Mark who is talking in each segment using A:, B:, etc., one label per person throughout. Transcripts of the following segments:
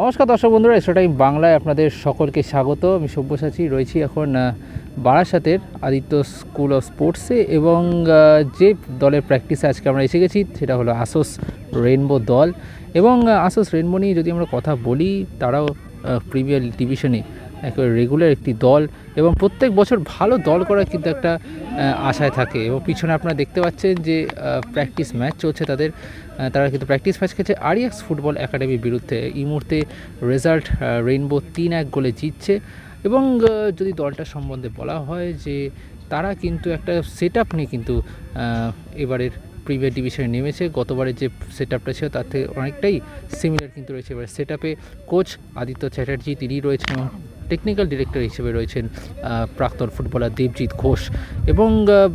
A: নমস্কার দর্শক বন্ধুরা, এসো টাইম বাংলায় আপনাদের সকলকে স্বাগত। আমি সব্যসাচী, রয়েছি এখন বারাসাতের আদিত্য স্কুল অফ স্পোর্টসে এবং যে দলের প্র্যাকটিসে আজকে আমরা এসে গেছি, সেটা হলো আসোস রেনবো দল। এবং আসোস রেনবো নিয়ে যদি আমরা কথা বলি, তারাও প্রিমিয়ার ডিভিশনে একেবারে রেগুলার একটি দল এবং প্রত্যেক বছর ভালো দল করার কিন্তু একটা আশায় থাকে এবং পিছনে আপনারা দেখতে পাচ্ছেন যে প্র্যাকটিস ম্যাচ চলছে তাদের তারা কিন্তু প্র্যাকটিস ম্যাচ খেলছে। আরিয়াক্স ফুটবল একাডেমির বিরুদ্ধে এই মুহূর্তে রেজাল্ট রেইনবো তিন এক গোলে জিতছে এবং যদি দলটার সম্বন্ধে বলা হয় যে তারা কিন্তু একটা সেট আপ নিয়ে কিন্তু এবারের প্রিমিয়ার ডিভিশনে নেমেছে। গতবারের যে সেট আপটা ছিল তার থেকে অনেকটাই সিমিলার কিন্তু রয়েছে। এবার সেট আপে কোচ আদিত্য চ্যাটার্জি তিনি রয়েছেন টেকনিক্যাল ডিরেক্টর হিসেবে রয়েছেন প্রাক্তন ফুটবলার দেবজিৎ ঘোষ। এবং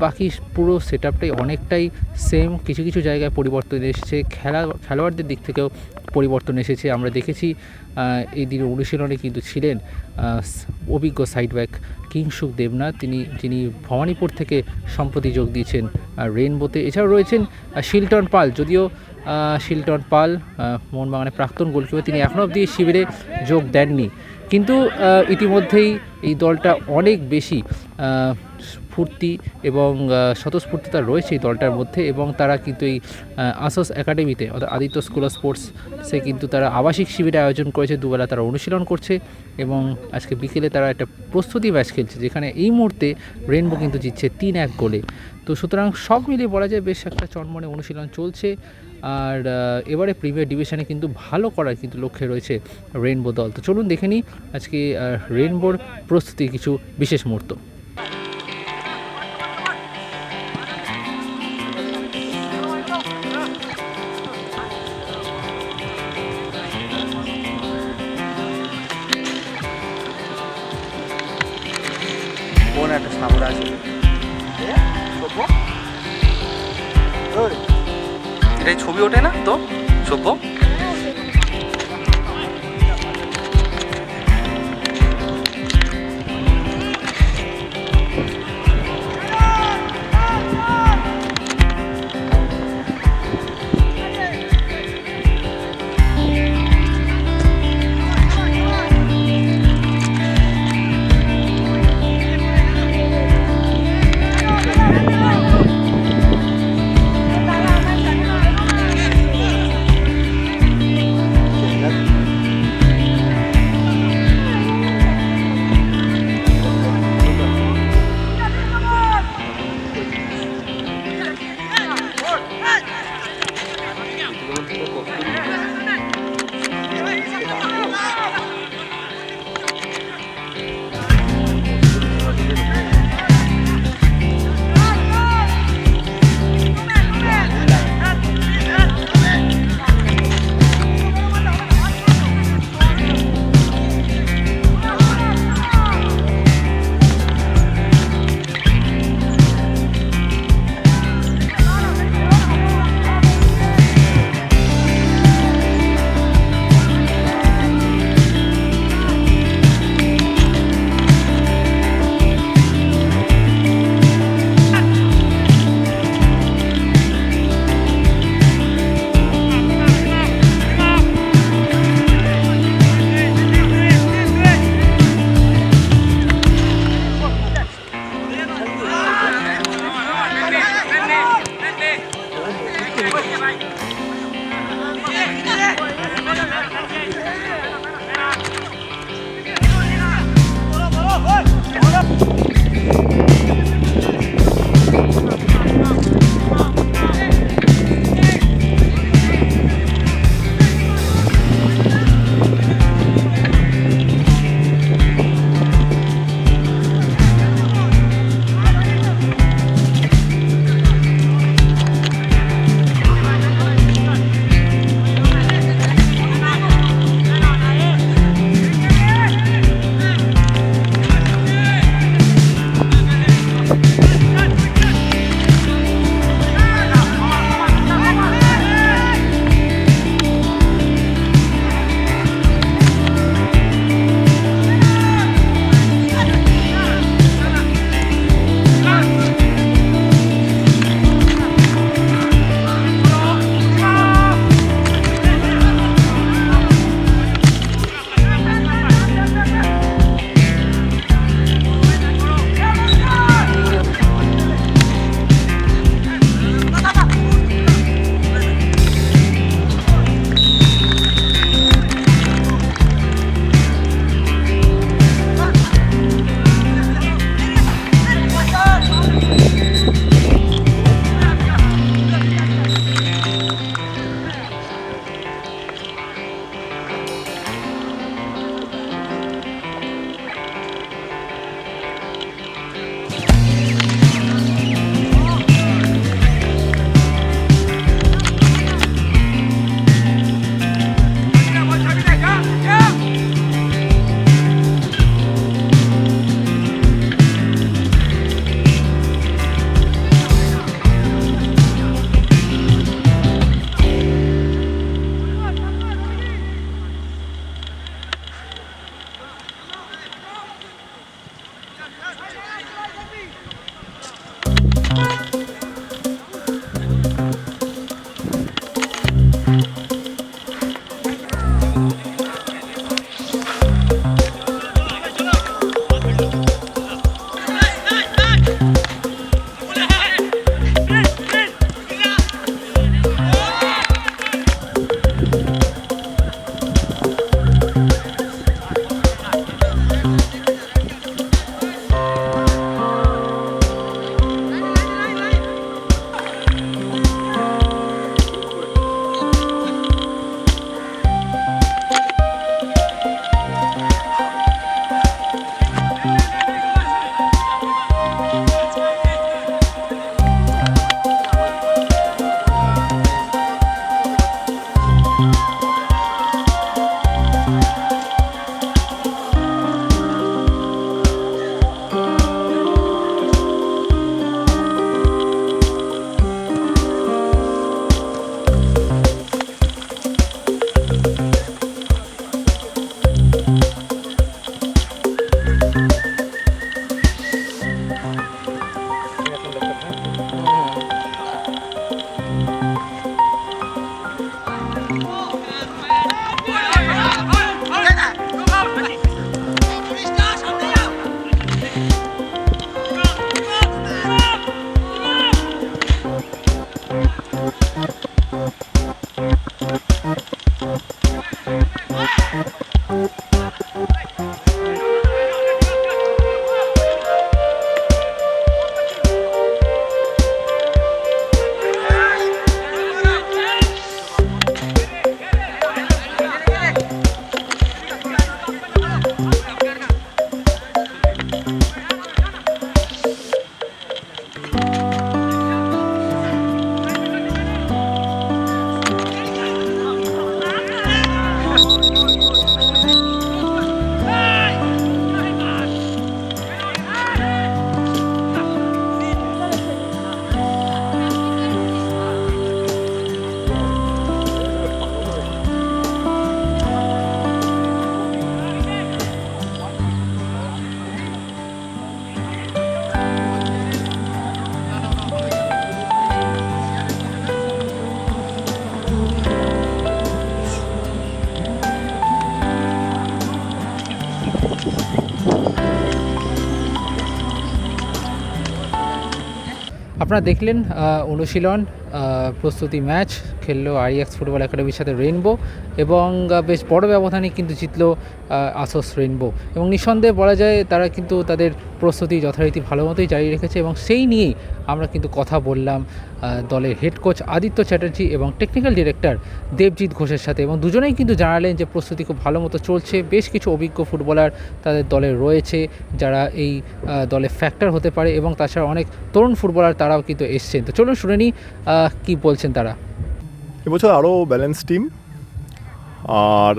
A: বাকি পুরো সেট অনেকটাই সেম কিছু কিছু জায়গায় পরিবর্তন এসেছে। খেলা, খেলোয়াড়দের দিক থেকেও পরিবর্তন এসেছে। আমরা দেখেছি এই দিনের অনুশীলনে কিন্তু ছিলেন অভিজ্ঞ সাইডব্যাক কিংসুক দেবনাথ। তিনি, যিনি ভবানীপুর থেকে সম্প্রতি যোগ দিয়েছেন রেইনবোতে এছাড়াও রয়েছেন শিলটন পাল। যদিও শিলটন পাল মোহনবাগানের প্রাক্তন গোলকিপার, তিনি এখনও অবধি শিবিরে যোগ দেননি। কিন্তু ইতিমধ্যেই এই দলটা অনেক বেশি ফুর্তি এবং স্বতঃস্ফূর্তিতা রয়েছে এই দলটার মধ্যে এবং তারা কিন্তু এই আসস একাডেমিতে, অর্থাৎ আদিত্য স্কুল অফ স্পোর্টস সে কিন্তু তারা আবাসিক শিবিরে আয়োজন করেছে। দুবেলা তারা অনুশীলন করছে এবং আজকে বিকেলে তারা একটা প্রস্তুতি ম্যাচ খেলছে, যেখানে এই মুহূর্তে রেনবো কিন্তু জিতছে তিন এক গোলে। তো সুতরাং সব মিলিয়ে বলা যায় বেশ একটা চনমনে অনুশীলন চলছে। আর এবারে প্রিমিয়ার ডিভিশনে কিন্তু ভালো করার কিন্তু লক্ষ্যে রয়েছে রেনবো দল। তো চলুন দেখে নিই আজকে রেনবোর প্রস্তুতি কিছু বিশেষ মুহূর্ত।
B: এটাই ছবি ওঠে না তো? সভ্য?
A: আপনারা দেখলেন অনুশীলন প্রস্তুতি ম্যাচ খেললো আইএক্স ফুটবল একাডেমির সাথে রেইনবো এবং বেশ বড় ব্যবধানে কিন্তু জিতলো আসোস রেইনবো। এবং নিঃসন্দেহে বলা যায় তারা কিন্তু তাদের প্রস্তুতি যথারীতি ভালো মতোই জারি রেখেছে এবং সেই নিয়েই আমরা কিন্তু কথা বললাম দলের হেড কোচ আদিত্য চ্যাটার্জি এবং টেকনিক্যাল ডিরেক্টর দেবজিৎ ঘোষের সাথে। এবং দুজনেই কিন্তু জানালেন যে প্রস্তুতি খুব ভালো মতো চলছে, বেশ কিছু অভিজ্ঞ ফুটবলার তাদের দলে রয়েছে যারা এই দলে ফ্যাক্টর হতে পারে এবং তাছাড়া অনেক তরুণ ফুটবলার তারাও কিন্তু এসছেন। তো চলুন শুনে নিই কি বলছেন তারা?
C: এবছর আরও ব্যালেন্স টিম আর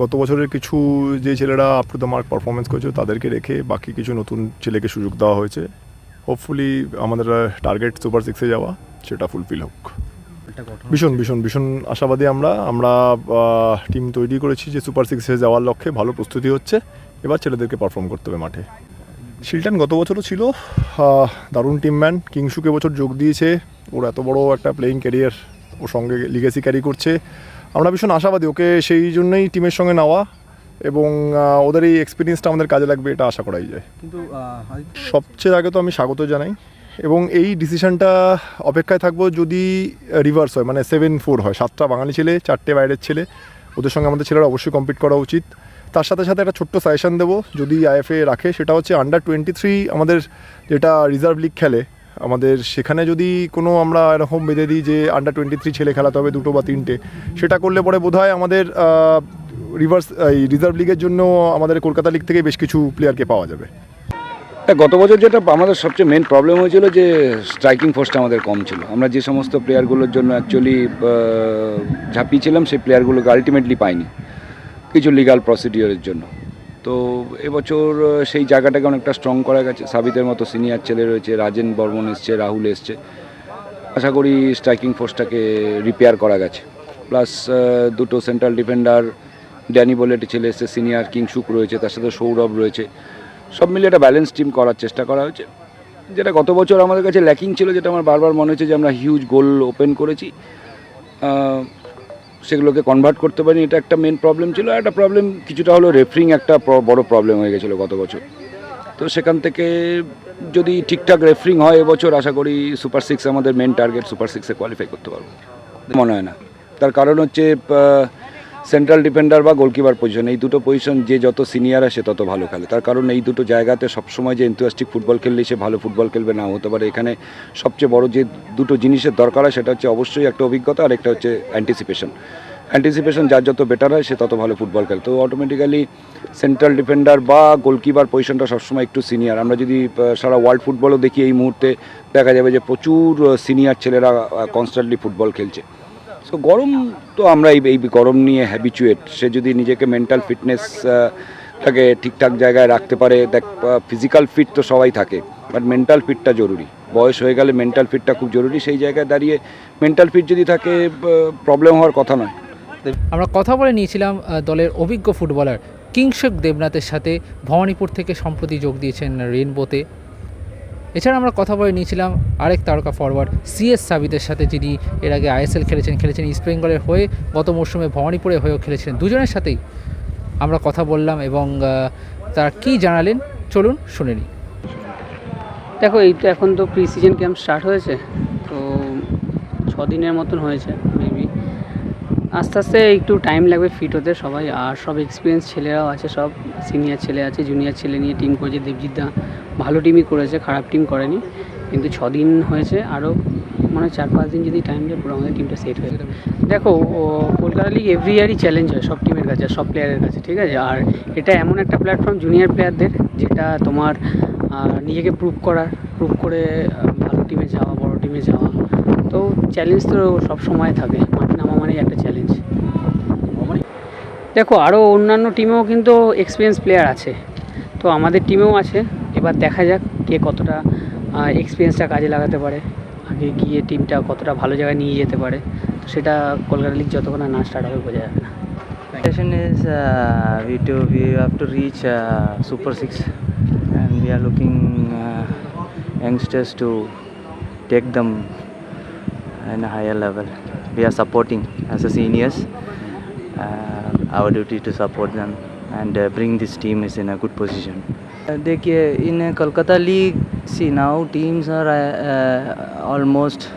C: গত বছরের কিছু যে ছেলেরা up to the mark performance করেছে তাদেরকে রেখে বাকি কিছু নতুন ছেলেকে সুযোগ দেওয়া হয়েছে। হোপফুলি আমাদের টার্গেট সুপার সিক্সে যাওয়া সেটা ফুলফিল হোক। ভীষণ ভীষণ ভীষণ আশাবাদী আমরা। আমরা টিম তৈরি করেছি যে সুপার সিক্সে যাওয়ার লক্ষ্যে ভালো প্রস্তুতি হচ্ছে। এবার ছেলেদেরকে পারফর্ম করতে হবে মাঠে। শিলটন গত বছরও ছিল। দারুণ টিম ম্যান কিংসুকে বছর যোগ দিয়েছে। ওর এত বড় একটা প্লেয়িং ক্যারিয়ার ওর সঙ্গে লিগেসি ক্যারি করছে। আমরা ভীষণ আশাবাদী ওকে সেই জন্যই টিমের সঙ্গে নেওয়া। এবং ওদের এই এক্সপিরিয়েন্সটা আমাদের কাজে লাগবে এটা আশা করাই যায়।
B: কিন্তু
C: সবচেয়ে আগে তো আমি স্বাগত জানাই। এবং এই ডিসিশনটা অপেক্ষায় থাকব যদি রিভার্স হয়। মানে সেভেন ফোর হয়। সাতটা বাঙালি ছেলে চারটে বাইরের ছেলে। ওদের সঙ্গে আমাদের ছেলেরা অবশ্যই কম্পিট করা উচিত। তার সাথে সাথে একটা ছোট্ট সাজেশন দেবো যদি আইএফএ রাখে সেটা হচ্ছে আন্ডার টোয়েন্টি থ্রি আমাদের যেটা রিজার্ভ লিগ খেলে। আমাদের সেখানে যদি কোনো আমরা এরকম বেঁধে দিই যে আন্ডার টোয়েন্টি থ্রি ছেলে খেলাতে হবে দুটো বা তিনটে সেটা করলে পরে বোধ আমাদের রিভার্স এই রিজার্ভ লিগের জন্য আমাদের কলকাতা লিগ থেকে বেশ কিছু প্লেয়ারকে পাওয়া যাবে।
D: হ্যাঁ, গত বছর যেটা আমাদের সবচেয়ে মেন প্রবলেম হয়েছিল যে স্ট্রাইকিং ফোর্সটা আমাদের কম ছিল। আমরা যে সমস্ত প্লেয়ারগুলোর জন্য অ্যাকচুয়ালি ঝাঁপিয়েছিলাম সেই প্লেয়ারগুলোকে আলটিমেটলি পাইনি। কিছু লিগাল প্রসিডিওরের জন্য। তো এবছর সেই জায়গাটাকে অনেকটা স্ট্রং করা গেছে। সাবিতের মতো সিনিয়র ছেলে রয়েছে, রাজেন বর্মন এসছে, রাহুল এসছে। আশা করি স্ট্রাইকিং ফোর্সটাকে রিপেয়ার করা গেছে। প্লাস দুটো সেন্ট্রাল ডিফেন্ডার ড্যানি বলে একটা ছেলে এসছে সিনিয়র কিংসুক রয়েছে, তার সাথে সৌরভ রয়েছে। সব মিলিয়ে একটা ব্যালেন্স টিম করার চেষ্টা করা হয়েছে। যেটা গত বছর আমাদের কাছে ল্যাকিং ছিল, যেটা আমার বারবার মনে হচ্ছে যে আমরা হিউজ গোল ওপেন করেছি। সেগুলোকে কনভার্ট করতে পারিনি, এটা একটা মেন প্রবলেম ছিল। একটা প্রবলেম কিছুটা হলো রেফারিং একটা বড় প্রবলেম হয়ে গেছিল গত বছর। তো সেখান থেকে যদি ঠিকঠাক রেফারিং হয় এবছর, আশা করি সুপার সিক্স আমাদের মেন টার্গেট সুপার সিক্সে কোয়ালিফাই করতে পারব। মনে হয় না। তার কারণ হচ্ছে সেন্ট্রাল ডিফেন্ডার বা গোলকিপার পজিশন এই দুটো পজিশন যে যত সিনিয়র আসে তত ভালো খেলে। তার কারণ এই দুটো জায়গাতে সবসময় যে এনথুয়াস্টিক ফুটবল খেললে সে ভালো ফুটবল খেলবে না হতে পারে। এখানে সবচেয়ে বড় যে দুটো জিনিসের দরকার হয়, সেটা হচ্ছে অবশ্যই একটা অভিজ্ঞতা আর একটা হচ্ছে অ্যান্টিসিপেশন অ্যান্টিসিপেশন যার যত বেটার হয়, সে তত ভালো ফুটবল খেলে। তো অটোমেটিক্যালি সেন্ট্রাল ডিফেন্ডার বা গোলকিপার পজিশনটা সবসময় একটু সিনিয়র আমরা যদি সারা ওয়ার্ল্ড ফুটবলও দেখি এই মুহূর্তে, দেখা যাবে যে প্রচুর সিনিয়র ছেলেরা কনস্ট্যান্টলি ফুটবল খেলছে। সো গরম তো আমরা এই গরম নিয়ে হ্যাবিচুয়েট সে যদি নিজেকে মেন্টাল ফিটনেস টাকে ঠিকঠাক জায়গায় রাখতে পারে, দেখ ফিজিক্যাল ফিট তো সবাই থাকে বাট মেন্টাল ফিটটা জরুরি। বয়স হয়ে গেলে মেন্টাল ফিটটা খুব জরুরি, সেই জায়গায় দাঁড়িয়ে মেন্টাল ফিট যদি থাকে প্রবলেম হওয়ার কথা নয়।
A: আমরা কথা বলে নিয়েছিলাম দলের অভিজ্ঞ ফুটবলার কিংসক দেবনাথের সাথে ভবানীপুর থেকে সম্প্রতি যোগ দিয়েছেন রেনবোতে এছাড়া আমরা কথা বলে নিয়েছিলাম আরেক তারকা ফরওয়ার্ড সিএস সাবিদের সাথে যিনি এর আগে আইএসএল খেলেছেন খেলেছেন ইস্ট বেঙ্গলের হয়ে গত মরশুমে ভবানীপুরে হয়েও খেলেছিলেন। দুজনের সাথেই আমরা কথা বললাম এবং তারা কী জানালেন চলুন শুনে নিই।
E: দেখো, এই তো এখন তো প্রি সিজন ক্যাম্প স্টার্ট হয়েছে, তো ছ দিনের মতন হয়েছে মেবি আস্তে আস্তে একটু টাইম লাগবে ফিট হতে সবাই, আর সব এক্সপিরিয়েন্স ছেলেরাও আছে, সব সিনিয়র ছেলে আছে জুনিয়র ছেলে নিয়ে টিম করেছে দেবজিৎ দা। ভালো টিমই করেছে, খারাপ টিম করেনি। কিন্তু দিন হয়েছে আরও মানে চার পাঁচ দিন যদি টাইম দেয়, পুরো আমাদের টিমটা সেট হয়ে দেখো কলকাতা লিগ এভরি ইয়ারই চ্যালেঞ্জ হয় সব টিমের কাছে, সব প্লেয়ারের কাছে, ঠিক আছে? আর এটা এমন একটা প্ল্যাটফর্ম জুনিয়র প্লেয়ারদের যেটা তোমার নিজেকে প্রুভ করার প্রুভ করে ভালো টিমে যাওয়া, বড় টিমে যাওয়া। তো চ্যালেঞ্জ তো সব সময় থাকে, মাঠে নামা মানেই একটা চ্যালেঞ্জ দেখো আরও অন্যান্য টিমেও কিন্তু এক্সপিরিয়েন্স প্লেয়ার আছে। তো আমাদের টিমেও আছে। এবার দেখা যাক কে কতটা এক্সপিরিয়েন্সটা কাজে লাগাতে পারে। আগে গিয়ে টিমটা কতটা ভালো জায়গায় নিয়ে যেতে পারে। তো সেটা কলকাতা লিগ যতক্ষণ না স্টার্ট হবে, বোঝা যাবে না।
F: Is we to we to reach super six and we are looking youngsters to take them an higher level we are supporting as a seniors our duty to support them and bring this team is in a good position देखिए, इन्हें Calcutta league see now teams are almost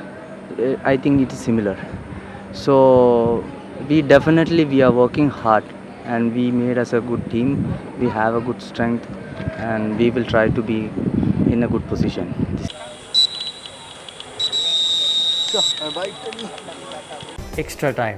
F: I think it is similar so we definitely we are working hard and we made us a good team we have a good strength and we will try to be in a good position
G: extra time